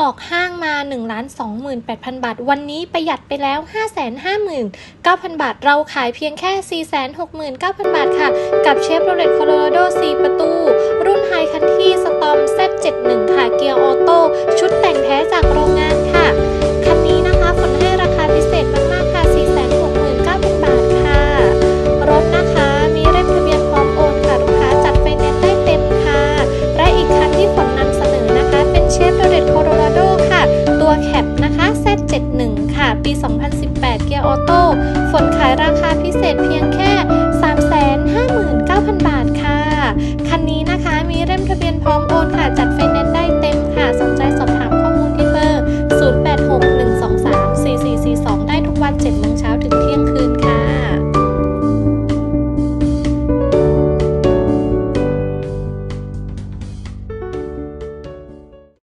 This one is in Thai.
ออกห้างมา 1 2 8 0 0 0 บาท วันนี้ประหยัดไปแล้ว 559,000 บาท เราขายเพียงแค่ 469,000 บาทค่ะ กับเชฟโรเลตโคโลราโด 4 ประตู รุ่นไฮคันที่สตอม Z71 2018 เกียร์ออโต้ฝนขายราคาพิเศษเพียงแค่ 359,000 บาทค่ะ คันนี้นะคะมีเริ่มทะเบียนพร้อมโอน